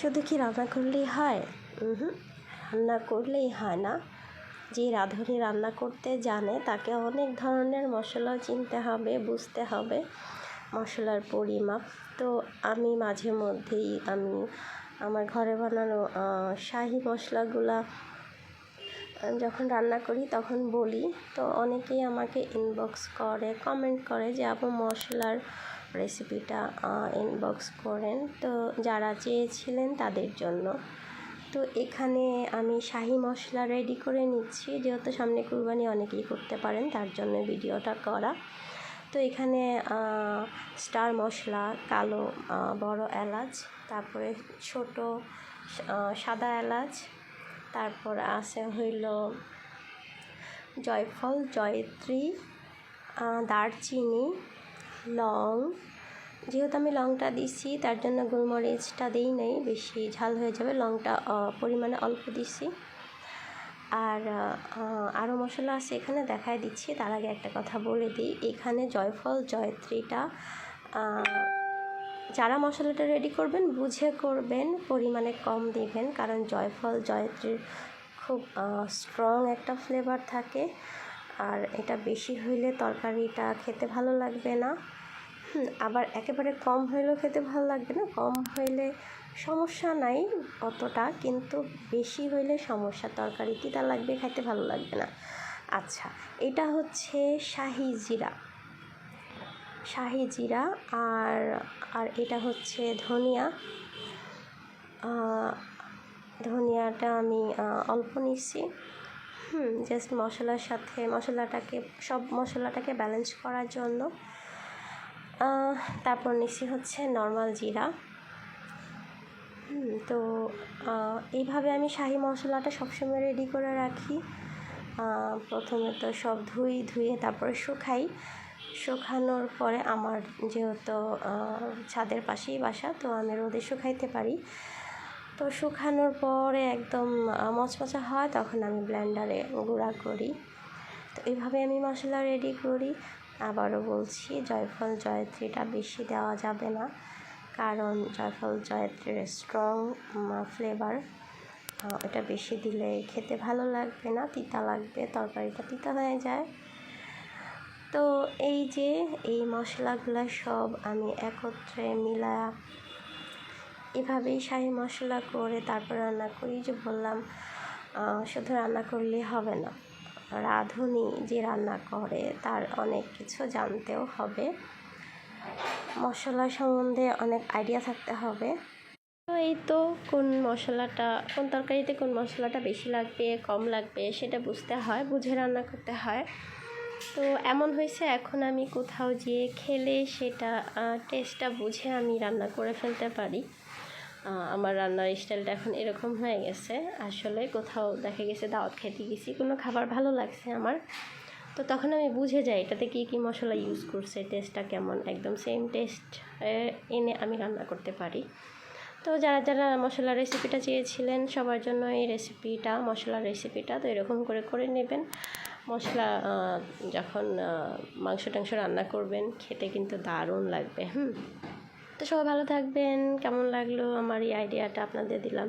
শুধু কি রান্না করলেই হয়? হুম রান্না করলেই হয় না। যে রাঁধুনি রান্না করতে জানে, তাকে অনেক ধরনের মশলা চিনতে হবে, বুঝতে হবে মশলার পরিমাপ। তো আমি মাঝে মধ্যেই আমি আমার ঘরে বানানো শাহি মশলাগুলা যখন রান্না করি তখন বলি। তো অনেকেই আমাকে ইনবক্স করে কমেন্ট করে যে, আপু, মশলার রেসিপিটা ইনবক্স করেন। তো যারা চেয়েছিলেন তাদের জন্য। তো এখানে আমি শাহি মশলা রেডি করে নিচ্ছি। যেহেতু সামনে কুরবানি অনেকেই করতে পারেন, তার জন্য ভিডিওটা করা। তো এখানে স্টার মশলা, কালো বড় এলাচ, তারপরে ছোট সাদা এলাচ, তারপর আছে হইল জয়ফল, জয়ত্রী দারচিনি লং। যেহেতু আমি লংটা দিছি, তার জন্য গোলমরিচটা দিই নাই, বেশি ঝাল হয়ে যাবে। লংটা পরিমাণে অল্প দিছি। আর আরও মশলা আছে এখানে, দেখায় দিচ্ছি, তার আগে একটা কথা বলে দিই। এখানে জয়ফল, জয়ত্রীটা যারা মশলাটা রেডি করবেন, বুঝে করবেন, পরিমাণে কম দিবেন, কারণ জয়ফল, জয়ত্রীর খুব স্ট্রং একটা ফ্লেভার থাকে। আর এটা বেশি হইলে তরকারিটা খেতে ভালো লাগবে না। আবার একেবারে কম হইলেও খেতে ভালো লাগবে না। কম হইলে সমস্যা নাই অতটা, কিন্তু বেশি হইলে সমস্যা, তরকারি তিতা লাগবে খাইতে ভালো লাগবে না। আচ্ছা এটা হচ্ছে শাহি জিরা। শাহি জিরা আর আর এটা হচ্ছে ধনিয়া। ধনিয়াটা আমি অল্প নিচ্ছি হুম জাস্ট মশলার সাথে, মশলাটাকে, সব মশলাটাকে ব্যালেন্স করার জন্য তারপর নিচ্ছি হচ্ছে নর্মাল জিরা। তো এইভাবে আমি শাহি মশলাটা সবসময় রেডি করে রাখি। প্রথমে তো সব ধুই, ধুয়ে তারপরে শুকাই। শুকানোর পরে আমার যেহেতু ছাদের পাশেই বাসা, তো আমি রোদে শুকাইতে পারি। তো শুকানোর পরে একদম মচমচা হয়, তখন আমি ব্লেন্ডারে গুঁড়া করি। তো এইভাবে আমি মশলা রেডি করি। আবারও বলছি, জয়ফল জয়ত্রীটা বেশি দেওয়া যাবে না। কারণ জয়ফল জয়ত্রীর স্ট্রং ফ্লেভার এটা বেশি দিলে খেতে ভালো লাগবে না, তিতা লাগবে, তরকারিটা তিতা হয়ে যায়। তো এই যে, এই মশলাগুলো সব আমি একত্রে মিলা এভাবেই শাহি মশলা করে তারপর রান্না করি। যে বললাম শুধু রান্না করলেই হবে না। রাঁধুনি যে রান্না করে, তার অনেক কিছু জানতেও হবে। মশলা সম্বন্ধে অনেক আইডিয়া থাকতে হবে। এই তো কোন মশলাটা, কোন তরকারিতে কোন মশলাটা বেশি লাগবে, কম লাগবে, সেটা বুঝতে হয়, বুঝে রান্না করতে হয়। তো এমন হয়েছে, এখন আমি কোথাও যেয়ে খেলে সেটা টেস্টটা বুঝে আমি রান্না করে ফেলতে পারি। আমার রান্নার স্টাইলটা এখন এরকম হয়ে গেছে। আসলে কোথাও দেখা গেছে দাওয়াত খেতে গেছি, কোনো খাবার ভালো লাগছে আমার। তো তখন আমি বুঝে যাই এটাতে কী কী মশলা ইউজ করছে টেস্টটা কেমন? একদম সেম টেস্ট এনে আমি রান্না করতে পারি। তো যারা যারা মশলার রেসিপিটা চেয়েছিলেন, সবার জন্য এই রেসিপিটা মশলার রেসিপিটা তো এরকম করে করে নেবেন। মশলা যখন মাংস টাংস রান্না করবেন, খেতে কিন্তু দারুণ লাগবে, হুম। তো সবাই ভালো থাকবেন। কেমন লাগল আমার এই আইডিয়াটা আপনাদের দিলাম।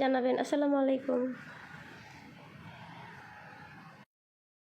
জানাবেন। আসসালামু আলাইকুম।